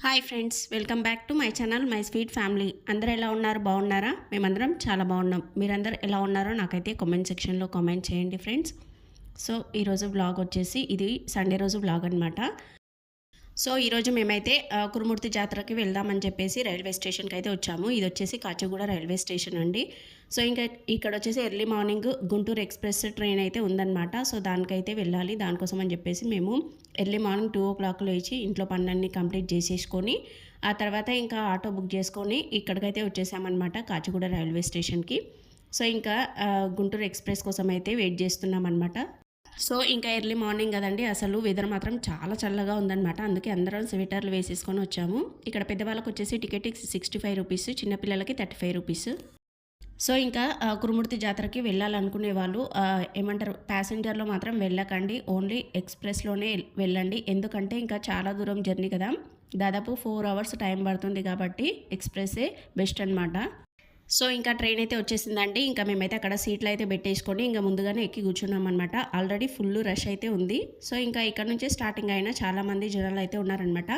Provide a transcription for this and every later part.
Hi friends welcome back to my channel my sweet family అందరూ ఎలా ఉన్నారు? బాగున్నారా? మేమందరం చాలా బాగున్నాం. మీరందరూ ఎలా ఉన్నారో నాకైతే కామెంట్ సెక్షన్లో కామెంట్ చేయండి ఫ్రెండ్స్ సో ఈరోజు బ్లాగ్ వచ్చేసి ఇది సండే రోజు బ్లాగ్ అనమాట సో ఈరోజు మేమైతే కురుమూర్తి జాతరకి వెళ్దామని చెప్పేసి రైల్వే స్టేషన్కి అయితే వచ్చాము. ఇది వచ్చేసి కాచిగూడ రైల్వే స్టేషన్ అండి. సో ఇంకా ఇక్కడ వచ్చేసి early morning Guntur express train అయితే ఉందన్నమాట. సో దానికైతే వెళ్ళాలి. దానికోసం అని చెప్పేసి మేము early morning two o'clock లేచి ఇంట్లో పనులన్నీ కంప్లీట్ చేసేసుకొని ఆ తర్వాత ఇంకా ఆటో బుక్ చేసుకొని ఇక్కడికైతే వచ్చేసామన్నమాట కాచిగూడ రైల్వే స్టేషన్కి. సో ఇంకా గుంటూరు ఎక్స్ప్రెస్ కోసం అయితే వెయిట్ చేస్తున్నాం అనమాట సో ఇంకా ఎర్లీ మార్నింగ్ కదండి అసలు వెదర్ మాత్రం చాలా చల్లగా ఉందన్నమాట. అందుకే అందరం స్వెటర్లు వేసేసుకొని వచ్చాము. ఇక్కడ పెద్దవాళ్ళకి వచ్చేసి టికెట్ సిక్స్టీ ఫైవ్ రూపీస్ చిన్నపిల్లలకి థర్టీ ఫైవ్ రూపీస్. సో ఇంకా కురుమూర్తి జాతరకి వెళ్ళాలనుకునే వాళ్ళు ఏమంటారు ప్యాసింజర్లో మాత్రం వెళ్ళకండి. ఓన్లీ ఎక్స్ప్రెస్లోనే వెళ్ళండి. ఎందుకంటే ఇంకా చాలా దూరం జర్నీ కదా. దాదాపు ఫోర్ అవర్స్ టైం పడుతుంది కాబట్టి ఎక్స్ప్రెస్సే బెస్ట్ అనమాట సో ఇంకా ట్రైన్ అయితే వచ్చేసిందండి. ఇంకా మేమైతే అక్కడ సీట్లు అయితే పెట్టేసుకొని ఇంకా ముందుగానే ఎక్కి కూర్చున్నాం అనమాట ఆల్రెడీ ఫుల్ రష్ అయితే ఉంది. సో ఇంకా ఇక్కడ నుంచే స్టార్టింగ్ అయినా చాలామంది జనాలు అయితే ఉన్నారనమాట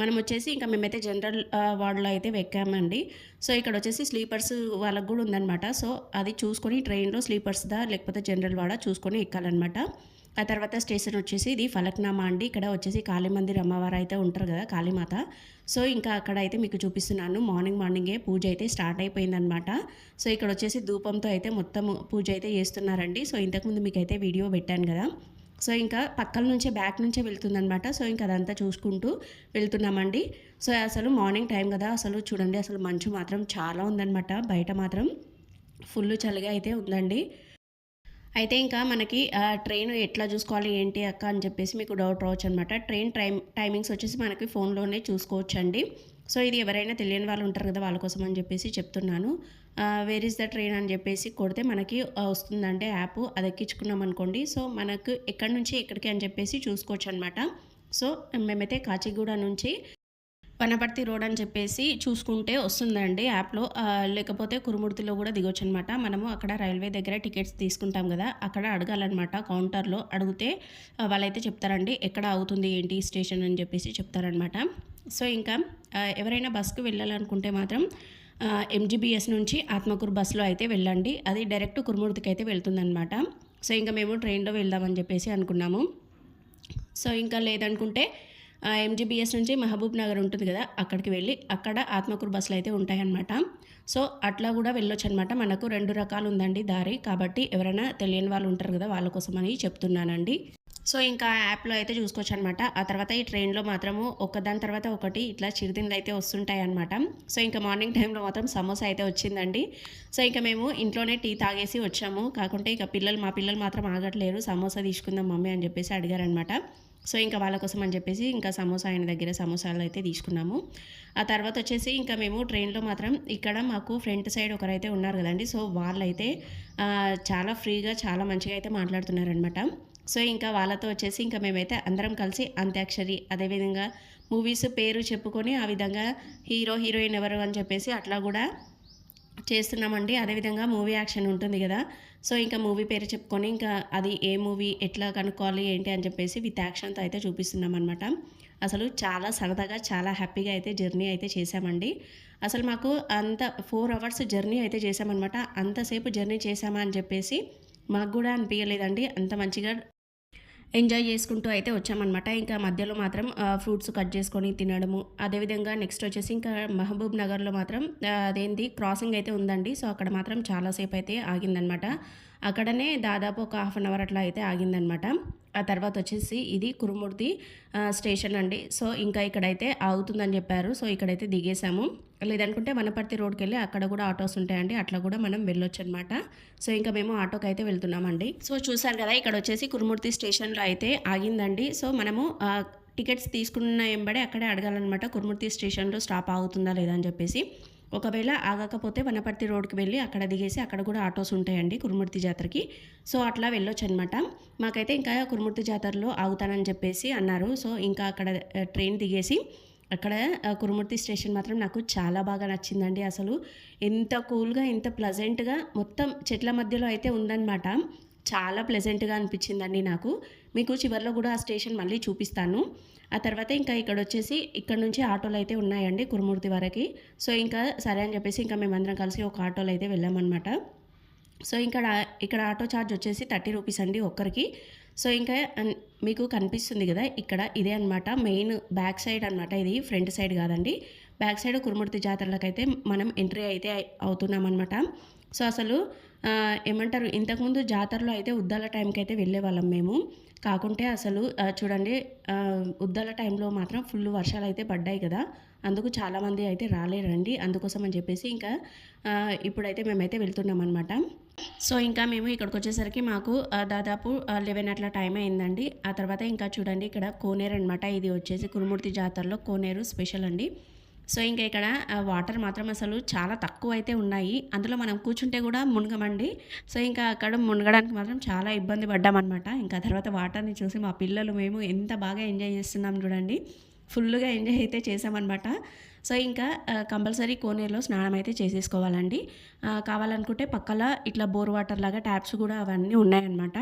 మనం వచ్చేసి ఇంకా మేమైతే జనరల్ వార్డులో అయితే ఎక్కామండి సో ఇక్కడ వచ్చేసి స్లీపర్స్ వాళ్ళకు కూడా ఉందన్నమాట. సో అది చూసుకొని ట్రైన్లో స్లీపర్స్దా లేకపోతే జనరల్ వాడా చూసుకొని ఎక్కాలన్నమాట. ఆ తర్వాత స్టేషన్ వచ్చేసి ఇది ఫలక్నామా అండి. ఇక్కడ వచ్చేసి కాళీమందిర్ అమ్మవారు అయితే ఉంటారు కదా కాళీమాత. సో ఇంకా అక్కడ అయితే మీకు చూపిస్తున్నాను. మార్నింగ్ మార్నింగే పూజ అయితే స్టార్ట్ అయిపోయిందనమాట సో ఇక్కడ వచ్చేసి ధూపంతో అయితే మొత్తం పూజ అయితే చేస్తున్నారండి. సో ఇంతకుముందు మీకు అయితే వీడియో పెట్టాను కదా. సో ఇంకా పక్కల నుంచే బ్యాక్ నుంచే వెళ్తుందనమాట సో ఇంకా అదంతా చూసుకుంటూ వెళ్తున్నామండి. సో అసలు మార్నింగ్ టైం కదా. అసలు చూడండి అసలు మంచు మాత్రం చాలా ఉందనమాట బయట మాత్రం ఫుల్ చలిగా అయితే ఉందండి. అయితే ఇంకా మనకి ట్రైన్ ఎట్లా చూసుకోవాలి ఏంటి అక్క అని చెప్పేసి మీకు డౌట్ రావచ్చు అనమాట ట్రైన్ టైం టైమింగ్స్ వచ్చేసి మనకి ఫోన్లోనే చూసుకోవచ్చు అండి సో ఇది ఎవరైనా తెలియని వాళ్ళు ఉంటారు కదా వాళ్ళ కోసం అని చెప్పేసి చెప్తున్నాను. వేర్ ఇస్ ద ట్రైన్ అని చెప్పేసి కొడితే మనకి వస్తుందంటే యాప్ అది ఎక్కించుకున్నాం అనుకోండి సో మనకు ఎక్కడి నుంచి ఎక్కడికి అని చెప్పేసి చూసుకోవచ్చు అనమాట సో మేమైతే కాచిగూడ నుంచి వనపర్తి రోడ్ అని చెప్పేసి చూసుకుంటే వస్తుందండి యాప్లో. లేకపోతే కురుమూర్తిలో కూడా దిగొచ్చు అనమాట మనము అక్కడ రైల్వే దగ్గర టికెట్స్ తీసుకుంటాం కదా అక్కడ అడగాలన్నమాట కౌంటర్లో. అడిగితే వాళ్ళైతే చెప్తారండి ఎక్కడ అవుతుంది ఏంటి స్టేషన్? అని చెప్పేసి చెప్తారనమాట సో ఇంకా ఎవరైనా బస్కు వెళ్ళాలనుకుంటే మాత్రం ఎంజీబీఎస్ నుంచి ఆత్మకూరు బస్సులో అయితే వెళ్ళండి. అది డైరెక్ట్ కురుమూర్తికి అయితే వెళ్తుందనమాట సో ఇంకా మేము ట్రైన్లో వెళ్దామని చెప్పేసి అనుకున్నాము. సో ఇంకా లేదనుకుంటే ఎంజీబీఎస్ నుంచి మహబూబ్ నగర్ ఉంటుంది కదా అక్కడికి వెళ్ళి అక్కడ ఆత్మకూరు బస్సులు అయితే ఉంటాయన్నమాట. సో అట్లా కూడా వెళ్ళొచ్చు అనమాట మనకు రెండు రకాలు ఉందండి దారి. కాబట్టి ఎవరైనా తెలియని వాళ్ళు ఉంటారు కదా వాళ్ళ కోసమని చెప్తున్నానండి. సో ఇంకా యాప్లో అయితే చూసుకోవచ్చు అనమాట ఆ తర్వాత ఈ ట్రైన్లో మాత్రము ఒకదాని తర్వాత ఒకటి ఇట్లా చిరుతిండ్లు అయితే వస్తుంటాయి అనమాట సో ఇంకా మార్నింగ్ టైంలో మాత్రం సమోసా అయితే వచ్చిందండి. సో ఇంకా మేము ఇంట్లోనే టీ తాగేసి వచ్చాము. కాకుంటే ఇక పిల్లలు మా పిల్లలు మాత్రం ఆగట్లేరు. సమోసా తీసుకుందాం మమ్మీ అని చెప్పేసి అడిగారనమాట సో ఇంకా వాళ్ళ కోసం అని చెప్పేసి ఇంకా సమోసా ఆయన దగ్గర సమోసాలు అయితే తీసుకున్నాము. ఆ తర్వాత వచ్చేసి ఇంకా మేము ట్రైన్లో మాత్రం ఇక్కడ మాకు ఫ్రంట్ సైడ్ ఒకరైతే ఉన్నారు కదండి. సో వాళ్ళైతే చాలా ఫ్రీగా చాలా మంచిగా అయితే మాట్లాడుతున్నారనమాట సో ఇంకా వాళ్ళతో వచ్చేసి ఇంకా మేమైతే అందరం కలిసి అంత్యాక్షరి అదేవిధంగా మూవీస్ పేరు చెప్పుకొని ఆ విధంగా హీరో హీరోయిన్ ఎవరు అని చెప్పేసి అట్లా కూడా చేస్తున్నామండి. అదేవిధంగా మూవీ యాక్షన్ ఉంటుంది కదా. సో ఇంకా మూవీ పేరు చెప్పుకొని ఇంకా అది ఏ మూవీ ఎట్లా కనుక్కోవాలి ఏంటి అని చెప్పేసి విత్ యాక్షన్తో అయితే చూపిస్తున్నాం అనమాట అసలు చాలా సరదాగా చాలా హ్యాపీగా అయితే జర్నీ అయితే చేశామండి. అసలు మాకు అంత ఫోర్ అవర్స్ జర్నీ అయితే చేశామన్నమాట. అంతసేపు జర్నీ చేశామా అని చెప్పేసి మాకు కూడా అనిపించలేదండి అంత మంచిగా ఎంజాయ్ చేసుకుంటూ అయితే వచ్చామన్నమాట. ఇంకా మధ్యలో మాత్రం ఫ్రూట్స్ కట్ చేసుకొని తినడము. అదేవిధంగా నెక్స్ట్ వచ్చేసి ఇంకా మహబూబ్ నగర్లో మాత్రం అదేంటి క్రాసింగ్ అయితే ఉందండి. సో అక్కడ మాత్రం చాలాసేపు అయితే ఆగిందనమాట అక్కడనే దాదాపు ఒక హాఫ్ అన్ అవర్ అట్లా అయితే ఆగిందనమాట ఆ తర్వాత వచ్చేసి ఇది కురుమూర్తి స్టేషన్ అండి. సో ఇంకా ఇక్కడైతే ఆగుతుందని చెప్పారు. సో ఇక్కడైతే దిగేసాము లేదనుకుంటే వనపర్తి రోడ్కి వెళ్ళి అక్కడ కూడా ఆటోస్ ఉంటాయండి. అట్లా కూడా మనం వెళ్ళొచ్చు అనమాట సో ఇంకా మేము ఆటోకి అయితే వెళ్తున్నామండి. సో చూసారు కదా ఇక్కడ వచ్చేసి కురుమూర్తి స్టేషన్లో అయితే ఆగిందండి. సో మనము టికెట్స్ తీసుకున్న ఎంబడే అక్కడే అడగాలన్నమాట కురుమూర్తి స్టేషన్లో స్టాప్ ఆగుతుందా లేదా అని చెప్పేసి. ఒకవేళ ఆగకపోతే వనపర్తి రోడ్కి వెళ్ళి అక్కడ దిగేసి అక్కడ కూడా ఆటోస్ ఉంటాయండి కురుమూర్తి జాతరకి. సో అట్లా వెళ్ళొచ్చు అనమాట మాకైతే ఇంకా కురుమూర్తి జాతరలో ఆగుతానని చెప్పేసి అన్నారు. సో ఇంకా అక్కడ ట్రైన్ దిగేసి అక్కడ కురుమూర్తి స్టేషన్ మాత్రం నాకు చాలా బాగా నచ్చిందండి అసలు. ఎంత కూల్గా ఎంత ప్లజెంట్గా మొత్తం చెట్ల మధ్యలో అయితే ఉందన్నమాట. చాలా ప్లెజెంట్గా అనిపించిందండి నాకు. మీకు చివరిలో కూడా ఆ స్టేషన్ మళ్ళీ చూపిస్తాను. ఆ తర్వాత ఇంకా ఇక్కడ వచ్చేసి ఇక్కడ నుంచి ఆటోలు అయితే ఉన్నాయండి కురుమూర్తి వరకు. సో ఇంకా సరే అని చెప్పేసి ఇంకా మేమందరం కలిసి ఒక ఆటోలో అయితే వెళ్ళామన్నమాట. సో ఇక్కడ ఇక్కడ ఆటో ఛార్జ్ వచ్చేసి థర్టీ రూపీస్ అండి ఒక్కరికి. సో ఇంకా మీకు కనిపిస్తుంది కదా ఇక్కడ ఇదే అనమాట మెయిన్ బ్యాక్ సైడ్ అనమాట ఇది ఫ్రంట్ సైడ్ కాదండి. బ్యాక్ సైడ్ కురుమూర్తి జాతరలకైతే మనం ఎంట్రీ అయితే అవుతున్నాం అనమాట సో అసలు ఏమంటారు ఇంతకుముందు జాతరలో అయితే ఉద్దాల టైంకి అయితే వెళ్ళేవాళ్ళం మేము. కాకుంటే అసలు చూడండి ఉద్దాల టైంలో మాత్రం ఫుల్ వర్షాలు అయితే పడ్డాయి కదా. అందుకు చాలామంది అయితే రాలేరండి. అందుకోసం అని చెప్పేసి ఇంకా ఇప్పుడైతే మేమైతే వెళ్తున్నాం అనమాట సో ఇంకా మేము ఇక్కడికి వచ్చేసరికి మాకు దాదాపు లెవెన్ అట్లా టైం అయిందండి. ఆ తర్వాత ఇంకా చూడండి ఇక్కడ కోనేరు అనమాట ఇది వచ్చేసి కురుమూర్తి జాతరలో కోనేరు స్పెషల్ అండి. సో ఇంకా ఇక్కడ వాటర్ మాత్రం అసలు చాలా తక్కువ అయితే ఉన్నాయి. అందులో మనం కూర్చుంటే కూడా మునగమండి. సో ఇంకా అక్కడ మునగడానికి మాత్రం చాలా ఇబ్బంది పడ్డామన్నమాట. ఇంకా తర్వాత వాటర్ని చూసి మా పిల్లలు మేము ఎంత బాగా ఎంజాయ్ చేస్తున్నాం చూడండి. ఫుల్గా ఎంజాయ్ అయితే చేసామన్నమాట సో ఇంకా కంపల్సరీ కోనేరులో స్నానం అయితే చేసేసుకోవాలండి కావాలనుకుంటే పక్కల ఇట్లా బోర్ వాటర్ లాగా ట్యాప్స్ కూడా అవన్నీ ఉన్నాయన్నమాట.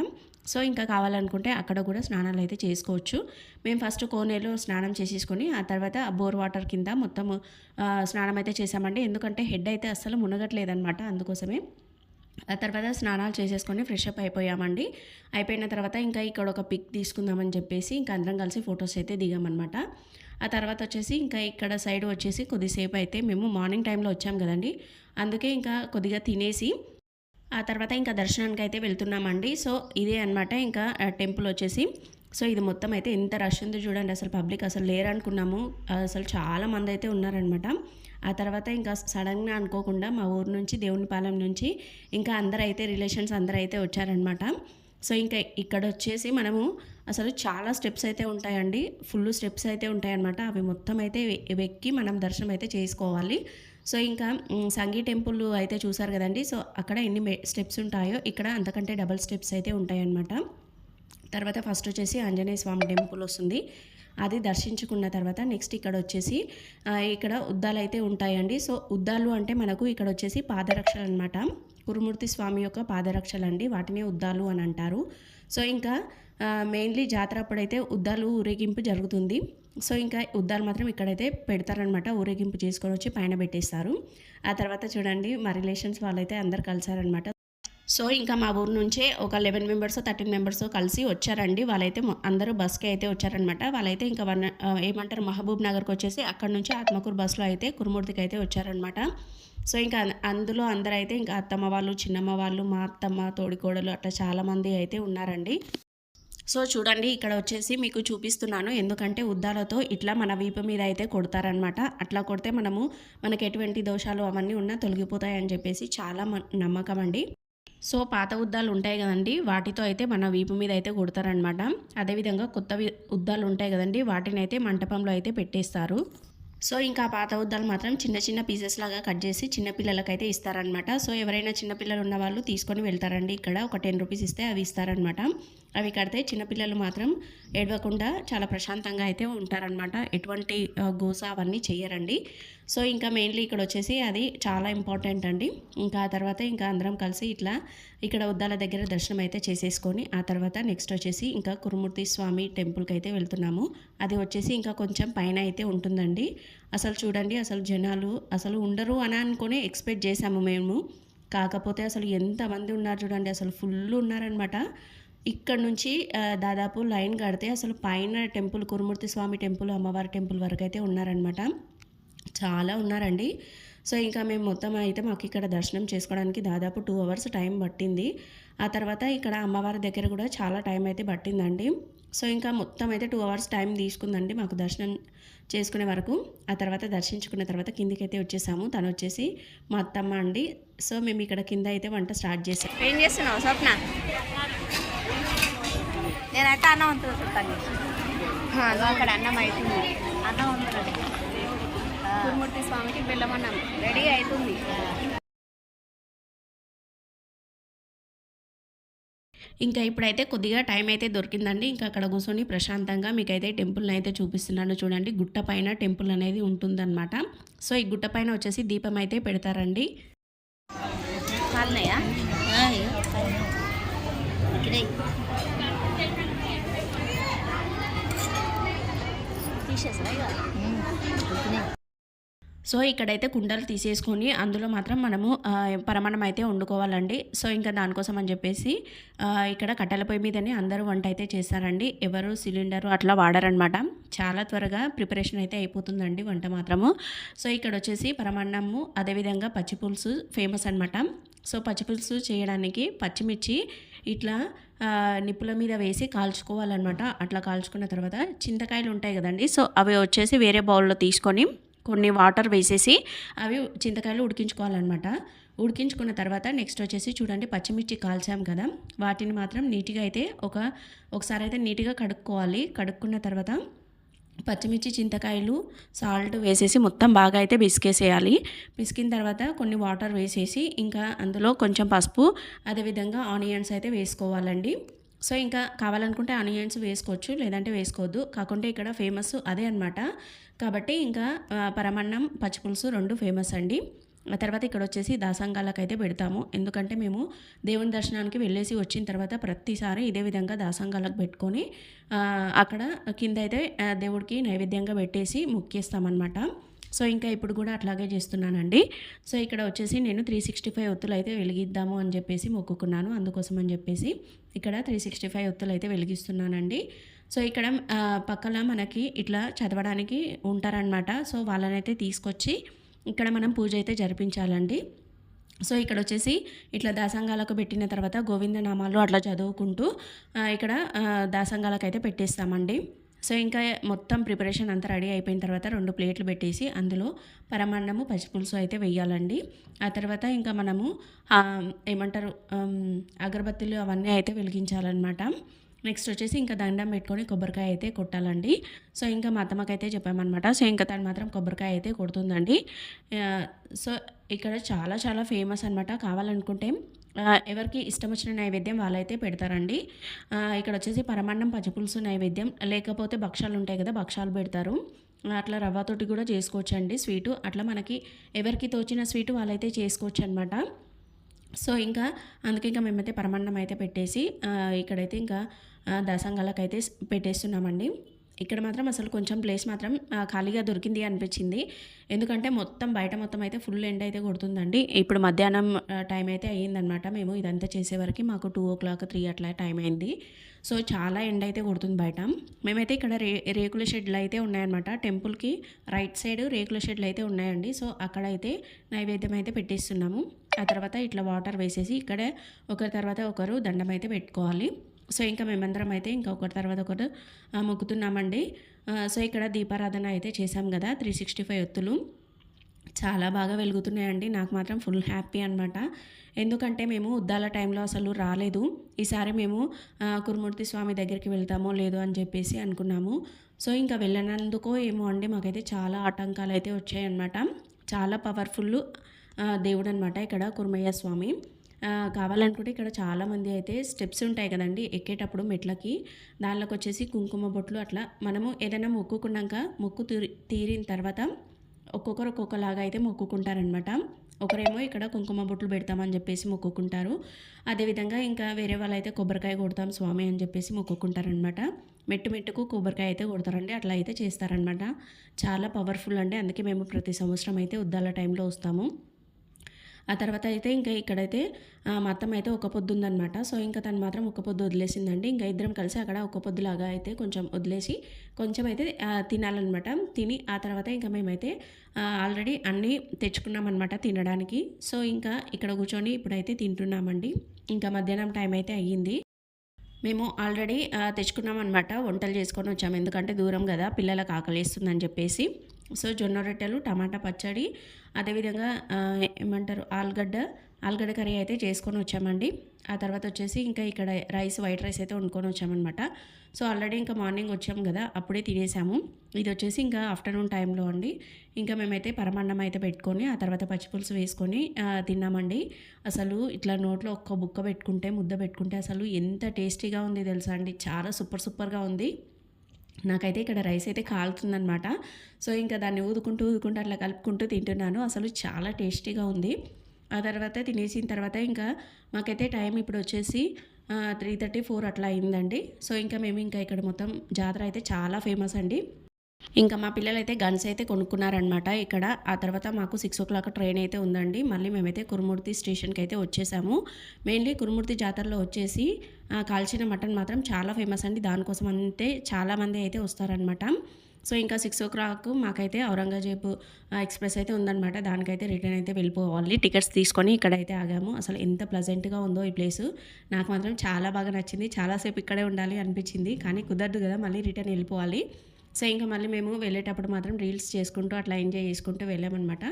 సో ఇంకా కావాలనుకుంటే అక్కడ కూడా స్నానాలు అయితే చేసుకోవచ్చు. మేము ఫస్ట్ కోనేలో స్నానం చేసేసుకొని ఆ తర్వాత ఆ బోర్ వాటర్ కింద మొత్తం స్నానం అయితే చేసామండి ఎందుకంటే హెడ్ అయితే అస్సలు మునగట్లేదన్నమాట అందుకోసమే. ఆ తర్వాత స్నానాలు చేసేసుకొని ఫ్రెష్ అప్ అయిపోయామండి. అయిపోయిన తర్వాత ఇంకా ఇక్కడ ఒక పిక్ తీసుకుందామని చెప్పేసి ఇంకా అందరం కలిసి ఫొటోస్ అయితే దిగామన్నమాట. ఆ తర్వాత వచ్చేసి ఇంకా ఇక్కడ సైడ్ వచ్చేసి కొద్దిసేపు అయితే మేము మార్నింగ్ టైంలో వచ్చాం కదండి. అందుకే ఇంకా కొద్దిగా తినేసి ఆ తర్వాత ఇంకా దర్శనానికి అయితే వెళ్తున్నామండి. సో ఇదే అన్నమాట ఇంకా టెంపుల్ వచ్చేసి. సో ఇది మొత్తం అయితే ఎంత రష్ ఉందో చూడండి. అసలు పబ్లిక్ అసలు లేరనుకున్నాము. అసలు చాలా మంది అయితే ఉన్నారనమాట ఆ తర్వాత ఇంకా సడన్గా అనుకోకుండా మా ఊరు నుంచి దేవునిపాలెం నుంచి ఇంకా అందరూ అయితే రిలేషన్స్ అందరూ అయితే వచ్చారనమాట సో ఇంకా ఇక్కడ వచ్చేసి మనము అసలు చాలా స్టెప్స్ అయితే ఉంటాయండి. ఫుల్ స్టెప్స్ అయితే ఉంటాయన్నమాట. అవి మొత్తం అయితే వెక్కి మనం దర్శనం అయితే చేసుకోవాలి. సో ఇంకా సంగీ టెంపుల్ అయితే చూసారు కదండి. సో అక్కడ ఎన్ని స్టెప్స్ ఉంటాయో ఇక్కడ అంతకంటే డబల్ స్టెప్స్ అయితే ఉంటాయన్నమాట. తర్వాత ఫస్ట్ వచ్చేసి ఆంజనేయ స్వామి టెంపుల్ వస్తుంది. అది దర్శించుకున్న తర్వాత నెక్స్ట్ ఇక్కడ వచ్చేసి ఇక్కడ ఉద్దాలు అయితే ఉంటాయండి. సో ఉద్దాలు అంటే మనకు ఇక్కడ వచ్చేసి పాదరక్షలు అనమాట కురుమూర్తి స్వామి యొక్క పాదరక్షలు అండి. వాటిని ఉద్దాలు అని అంటారు. సో ఇంకా మెయిన్లీ జాతర అప్పుడైతే ఉద్దాలు ఊరేగింపు జరుగుతుంది. సో ఇంకా ఉద్దాలు మాత్రం ఇక్కడైతే పెడతారనమాట ఊరేగింపు చేసుకొని వచ్చి పైన పెట్టేస్తారు. ఆ తర్వాత చూడండి మా రిలేషన్స్ వాళ్ళైతే అందరు కలిసారనమాట సో ఇంకా మా ఊరు నుంచే ఒక లెవెన్ మెంబర్స్ థర్టీన్ మెంబర్స్ కలిసి వచ్చారండి. వాళ్ళైతే అందరూ బస్కి అయితే వచ్చారనమాట వాళ్ళైతే ఇంకా వన్ ఏమంటారు మహబూబ్ నగర్కి వచ్చేసి అక్కడ నుంచి ఆత్మకూరు బస్సులో అయితే కురుమూర్తికి అయితే వచ్చారనమాట సో ఇంకా అందులో అందరూ అయితే ఇంకా అత్తమ్మ వాళ్ళు చిన్నమ్మ వాళ్ళు మా అత్తమ్మ తోడికోడలు అట్లా చాలామంది అయితే ఉన్నారండి. సో చూడండి ఇక్కడ వచ్చేసి మీకు చూపిస్తున్నాను. ఎందుకంటే ఉద్దాలతో ఇట్లా మన వీపు మీద అయితే కొడతారనమాట అట్లా కొడితే మనము మనకు ఎటువంటి దోషాలు అవన్నీ ఉన్నా తొలగిపోతాయని చెప్పేసి చాలా మ- నమ్మకం అండి. సో పాత ఉద్దాలు ఉంటాయి కదండి వాటితో అయితే మన వీపు మీద అయితే కొడతారనమాట అదేవిధంగా కొత్త ఉద్దాలు ఉంటాయి కదండి వాటిని అయితే మంటపంలో అయితే పెట్టేస్తారు. సో ఇంకా పాత ఉద్దాలు మాత్రం చిన్న చిన్న పీసెస్ లాగా కట్ చేసి చిన్నపిల్లలకి అయితే ఇస్తారనమాట సో ఎవరైనా చిన్నపిల్లలు ఉన్న వాళ్ళు తీసుకొని వెళ్తారండి. ఇక్కడ ఒక టెన్ రూపీస్ ఇస్తే అవి ఇస్తారనమాట అవి కడితే చిన్నపిల్లలు మాత్రం ఏడవకుండా చాలా ప్రశాంతంగా అయితే ఉంటారనమాట ఎటువంటి గోస అవన్నీ చేయరండి సో ఇంకా మెయిన్లీ ఇక్కడ వచ్చేసి అది చాలా ఇంపార్టెంట్ అండి. ఇంకా ఆ తర్వాత ఇంకా అందరం కలిసి ఇట్లా ఇక్కడ ఉద్దాల దగ్గర దర్శనం అయితే చేసేసుకొని ఆ తర్వాత నెక్స్ట్ వచ్చేసి ఇంకా కురుమూర్తి స్వామి టెంపుల్కి అయితే వెళ్తున్నాము. అది వచ్చేసి ఇంకా కొంచెం పైన అయితే ఉంటుందండి. అసలు చూడండి అసలు జనాలు అసలు ఉండరు అని అనుకుని ఎక్స్పెక్ట్ చేశాము మేము. కాకపోతే అసలు ఎంతమంది ఉన్నారు చూడండి అసలు ఫుల్ ఉన్నారనమాట ఇక్కడ నుంచి దాదాపు లైన్ కడితే అసలు పైన టెంపుల్ కురుమూర్తి స్వామి టెంపుల్ అమ్మవారి టెంపుల్ వరకు అయితే ఉన్నారనమాట చాలా ఉన్నారండి. సో ఇంకా మేము మొత్తం అయితే మాకు ఇక్కడ దర్శనం చేసుకోవడానికి దాదాపు టూ అవర్స్ టైం పట్టింది. ఆ తర్వాత ఇక్కడ అమ్మవారి దగ్గర కూడా చాలా టైం అయితే పట్టిందండి. సో ఇంకా మొత్తం అయితే టూ అవర్స్ టైం తీసుకుందండి మాకు దర్శనం చేసుకునే వరకు. ఆ తర్వాత దర్శించుకున్న తర్వాత కిందికి అయితే వచ్చేసాము. తను వచ్చేసి మా అత్తమ్మ అండి. సో మేము ఇక్కడ కింద అయితే వంట స్టార్ట్ చేసాం. ఏం చేస్తున్నావు స్వప్న? నేనైతే అన్నం వంతు చూస్తాను అక్కడ అన్నం అవుతుంది అన్నం వంతున్నది కురుమూర్తి స్వామికి బెల్లమన్నం రెడీ అవుతుంది ఇంకా ఇప్పుడైతే కొద్దిగా టైం అయితే దొరికిందండి. ఇంకా అక్కడ కూర్చొని ప్రశాంతంగా మీకైతే టెంపుల్ని అయితే చూపిస్తున్నాను చూడండి. గుట్ట పైన టెంపుల్ అనేది ఉంటుందన్నమాట. సో ఈ గుట్ట పైన వచ్చేసి దీపం అయితే పెడతారండి. ఇక? సో ఇక్కడైతే కుండలు తీసేసుకొని అందులో మాత్రం మనము ఆ, పరమాన్నం అయితే వండుకోవాలండి. సో ఇంకా దానికోసం అని చెప్పేసి ఇక్కడ కట్టెల పొయ్యి మీదనే అందరూ వంట అయితే చేస్తారండి. ఎవరు సిలిండర్ అట్లా వాడరనమాట చాలా త్వరగా ప్రిపరేషన్ అయితే అయిపోతుందండి వంట మాత్రము. సో ఇక్కడ వచ్చేసి పరమాన్నము అదేవిధంగా పచ్చి పులుసు ఫేమస్ అనమాట సో పచ్చి పులుసు చేయడానికి పచ్చిమిర్చి ఇట్లా నిప్పుల మీద వేసి కాల్చుకోవాలన్నమాట. అట్లా కాల్చుకున్న తర్వాత చింతకాయలు ఉంటాయి కదండి. సో అవి వచ్చేసి వేరే బౌల్లో తీసుకొని కొన్ని వాటర్ వేసేసి అవి చింతకాయలు ఉడికించుకోవాలన్నమాట. ఉడికించుకున్న తర్వాత నెక్స్ట్ వచ్చేసి చూడండి పచ్చిమిర్చి కాల్చాం కదా. వాటిని మాత్రం నీట్గా అయితే ఒక ఒకసారి అయితే నీట్గా కడుక్కోవాలి. కడుక్కున్న తర్వాత పచ్చిమిర్చి చింతకాయలు సాల్ట్ వేసేసి మొత్తం బాగా అయితే పిసికేసేయాలి. పిసికిన తర్వాత కొన్ని వాటర్ వేసేసి ఇంకా అందులో కొంచెం పసుపు అదేవిధంగా ఆనియన్స్ అయితే వేసుకోవాలండి. సో ఇంకా కావాలనుకుంటే ఆనియన్స్ వేసుకోవచ్చు లేదంటే వేసుకోవద్దు. కాకుంటే ఇక్కడ ఫేమస్ అదే అనమాట కాబట్టి ఇంకా పరమన్నం పచ్చిపులుసు రెండు ఫేమస్ అండి. తర్వాత ఇక్కడ వచ్చేసి దాసంగాలకు అయితే పెడతాము. ఎందుకంటే మేము దేవుని దర్శనానికి వెళ్ళేసి వచ్చిన తర్వాత ప్రతిసారి ఇదే విధంగా దాసంగాలకు పెట్టుకొని అక్కడ కింద అయితే దేవుడికి నైవేద్యంగా పెట్టేసి ముక్కేస్తామన్నమాట. సో ఇంకా ఇప్పుడు కూడా అట్లాగే చేస్తున్నానండి. సో ఇక్కడ వచ్చేసి నేను త్రీ సిక్స్టీ ఫైవ్ ఒత్తులు అయితే వెలిగిద్దాము అని చెప్పేసి మొక్కుకున్నాను. అందుకోసం అని చెప్పేసి ఇక్కడ త్రీ సిక్స్టీ ఫైవ్ ఒత్తులు అయితే వెలిగిస్తున్నానండి. సో ఇక్కడ పక్కన మనకి ఇట్లా చదవడానికి ఉంటారనమాట సో వాళ్ళనైతే తీసుకొచ్చి ఇక్కడ మనం పూజ అయితే జరిపించాలండి. సో ఇక్కడ వచ్చేసి ఇట్లా దాసంగాలకు పెట్టిన తర్వాత గోవింద నామాలు అట్లా చదువుకుంటూ ఇక్కడ దాసంగాలకు అయితే పెట్టేస్తామండి. సో ఇంకా మొత్తం ప్రిపరేషన్ అంతా రెడీ అయిపోయిన తర్వాత రెండు ప్లేట్లు పెట్టేసి అందులో పరమాన్నము పచ్చిపులుసు అయితే వేయాలండి ఆ తర్వాత ఇంకా మనము ఏమంటారు అగరబత్తులు అవన్నీ అయితే వెలిగించాలన్నమాట. నెక్స్ట్ వచ్చేసి ఇంకా దండం పెట్టుకొని కొబ్బరికాయ అయితే కొట్టాలండి. సో ఇంకా మా అత్తమ్మకైతే చెప్పామన్నమాట. సో ఇంకా తను మాత్రం కొబ్బరికాయ అయితే కొడుతుందండి. సో ఇక్కడ చాలా చాలా ఫేమస్ అనమాట కావాలనుకుంటే ఎవరికి ఇష్టం వచ్చిన నైవేద్యం వాళ్ళైతే పెడతారండి. ఇక్కడ వచ్చేసి పరమాన్నం పచ్చిపులుసు నైవేద్యం లేకపోతే భక్షాలు ఉంటాయి కదా భక్షాలు పెడతారు. అట్లా రవ్వతోటి కూడా చేసుకోవచ్చండి స్వీటు. అట్లా మనకి ఎవరికి తోచిన స్వీటు వాళ్ళైతే చేసుకోవచ్చు అనమాట సో ఇంకా అందుకే ఇంకా మేమైతే పరమాన్నం అయితే పెట్టేసి ఇక్కడైతే ఇంకా దసంగాలకైతే అయితే పెట్టేస్తున్నామండి. ఇక్కడ మాత్రం అసలు కొంచెం ప్లేస్ మాత్రం ఖాళీగా దొరికింది అనిపించింది. ఎందుకంటే మొత్తం బయట మొత్తం అయితే ఫుల్ ఎండ్ అయితే కొడుతుందండి. ఇప్పుడు మధ్యాహ్నం టైం అయితే అయ్యిందనమాట మేము ఇదంతా చేసేవరకు మాకు టూ ఓ క్లాక్ త్రీ అట్లా టైం అయింది. సో చాలా ఎండ్ అయితే కొడుతుంది బయట. మేమైతే ఇక్కడ రే రేకుల షెడ్లు అయితే ఉన్నాయన్నమాట. టెంపుల్కి రైట్ సైడ్ రేకుల షెడ్లు అయితే ఉన్నాయండి. సో అక్కడైతే నైవేద్యం అయితే పెట్టేస్తున్నాము. ఆ తర్వాత ఇట్లా వాటర్ వేసేసి ఇక్కడ ఒకరి తర్వాత ఒకరు దండం అయితే పెట్టుకోవాలి. సో ఇంకా మేమందరం అయితే ఇంకా ఒకరి తర్వాత ఒకరు మొక్కుతున్నామండి. సో ఇక్కడ దీపారాధన అయితే చేసాం కదా త్రీ సిక్స్టీ ఫైవ్ ఒత్తులు. చాలా బాగా వెలుగుతున్నాయండి. నాకు మాత్రం ఫుల్ హ్యాపీ అనమాట ఎందుకంటే మేము ఉద్దాల టైంలో అసలు రాలేదు. ఈసారి మేము కురుమూర్తి స్వామి దగ్గరికి వెళ్తామో లేదో అని చెప్పేసి అనుకున్నాము. సో ఇంకా వెళ్ళినందుకో ఏమో అండి మాకైతే చాలా ఆటంకాలు అయితే వచ్చాయన్నమాట. చాలా పవర్ఫుల్ దేవుడు అనమాట ఇక్కడ కురుమయ్య స్వామి. కావాలనుకుంటే ఇక్కడ చాలామంది అయితే స్టెప్స్ ఉంటాయి కదండి ఎక్కేటప్పుడు మెట్లకి. దానిలోకి వచ్చేసి కుంకుమ బొట్లు అట్లా మనము ఏదైనా మొక్కుకున్నాక మొక్కు తీరి తీరిన తర్వాత ఒక్కొక్కరు ఒక్కొక్కలాగా అయితే మొక్కుకుంటారనమాట ఒకరేమో ఇక్కడ కుంకుమ బొట్లు పెడతామని చెప్పేసి మొక్కుకుంటారు. అదేవిధంగా ఇంకా వేరే వాళ్ళు అయితే కొబ్బరికాయ కొడతాం స్వామి అని చెప్పేసి మొక్కుకుంటారనమాట మెట్టు మెట్టుకు కొబ్బరికాయ అయితే కొడతారండి అట్లా అయితే చేస్తారనమాట చాలా పవర్ఫుల్ అండి అందుకే మేము ప్రతి సంవత్సరం అయితే ఉద్దాల టైంలో వస్తాము. ఆ తర్వాత అయితే ఇంకా ఇక్కడైతే మా అత్తమ్మ అయితే ఒక పొద్దు ఉందనమాట సో ఇంకా తను మాత్రం ఒక పొద్దు వదిలేసిందండి. ఇంకా ఇద్దరం కలిసి అక్కడ ఒక పొద్దులాగా అయితే కొంచెం వదిలేసి కొంచెం అయితే తినాలన్నమాట. తిని ఆ తర్వాత ఇంకా మేమైతే ఆల్రెడీ అన్నీ తెచ్చుకున్నామన్నమాట తినడానికి. సో ఇంకా ఇక్కడ కూర్చొని ఇప్పుడైతే తింటున్నామండి. ఇంకా మధ్యాహ్నం టైం అయితే అయ్యింది. మేము ఆల్రెడీ తెచ్చుకున్నామన్నమాట. తెచ్చుకున్నాం అనమాట వంటలు చేసుకొని వచ్చాము. ఎందుకంటే దూరం కదా పిల్లలకు ఆకలిస్తుందని చెప్పేసి. సో జొన్న రొట్టెలు టమాటా పచ్చడి అదేవిధంగా ఏమంటారు ఆలుగడ్డ ఆలుగడ్డ కర్రీ అయితే చేసుకొని వచ్చామండి. ఆ తర్వాత వచ్చేసి ఇంకా ఇక్కడ రైస్ వైట్ రైస్ అయితే వండుకొని వచ్చామన్నమాట. సో ఆల్రెడీ ఇంకా మార్నింగ్ వచ్చాము కదా అప్పుడే తినేసాము. ఇది వచ్చేసి ఇంకా ఆఫ్టర్నూన్ టైంలో అండి. ఇంకా మేమైతే పరమాన్నం అయితే పెట్టుకొని ఆ తర్వాత పచ్చిపులుసు వేసుకొని తిన్నామండి. అసలు ఇట్లా నోట్లో ఒక్క బుక్క పెట్టుకుంటే ముద్ద పెట్టుకుంటే అసలు ఎంత టేస్టీగా ఉంది తెలుసా అండి. చాలా సూపర్ సూపర్గా ఉంది. నాకైతే ఇక్కడ రైస్ అయితే కాలుతుందనమాట సో ఇంకా దాన్ని ఊదుకుంటూ ఊదుకుంటూ అట్లా కలుపుకుంటూ తింటున్నాను. అసలు చాలా టేస్టీగా ఉంది. ఆ తర్వాత తినేసిన తర్వాత ఇంకా మాకైతే టైం ఇప్పుడు వచ్చేసి త్రీ థర్టీ ఫోర్ అట్లా అయిందండి. సో ఇంకా మేము ఇంకా ఇక్కడ మొత్తం జాతర అయితే చాలా ఫేమస్ అండి. ఇంకా మా పిల్లలు అయితే గన్స్ అయితే కొనుక్కున్నారనమాట ఇక్కడ. ఆ తర్వాత మాకు సిక్స్ ఓ క్లాక్ ట్రైన్ అయితే ఉందండి. మళ్ళీ మేమైతే కురుమూర్తి స్టేషన్కి అయితే వచ్చేసాము. మెయిన్లీ కురుమూర్తి జాతరలో వచ్చేసి కాల్చిన మటన్ మాత్రం చాలా ఫేమస్ అండి. దానికోసం అంతే చాలామంది అయితే వస్తారనమాట సో ఇంకా సిక్స్ ఓ క్లాక్ మాకైతే ఔరంగజేబ్ ఎక్స్ప్రెస్ అయితే ఉందన్నమాట. దానికైతే రిటర్న్ అయితే వెళ్ళిపోవాలి. టికెట్స్ తీసుకొని ఇక్కడైతే ఆగాము. అసలు ఎంత ప్లజెంట్గా ఉందో ఈ ప్లేస్ నాకు మాత్రం చాలా బాగా నచ్చింది. చాలాసేపు ఇక్కడే ఉండాలి అనిపించింది. కానీ కుదరదు కదా మళ్ళీ రిటర్న్ వెళ్ళిపోవాలి. సో ఇంకా మళ్ళీ మేము వెళ్ళేటప్పుడు మాత్రం రీల్స్ చేసుకుంటూ అట్లా ఎంజాయ్ చేసుకుంటూ వెళ్ళామన్నమాట.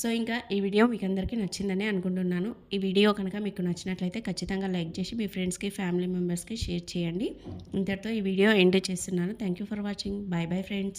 సో ఇంకా ఈ వీడియో మీకు అందరికీ నచ్చిందని అనుకుంటున్నాను. ఈ వీడియో కనుక మీకు నచ్చినట్లయితే ఖచ్చితంగా లైక్ చేసి మీ ఫ్రెండ్స్కి ఫ్యామిలీ మెంబర్స్కి షేర్ చేయండి. ఇంతటితో ఈ వీడియో ఎండ్ చేస్తున్నాను. Thank you for watching. Bye bye friends.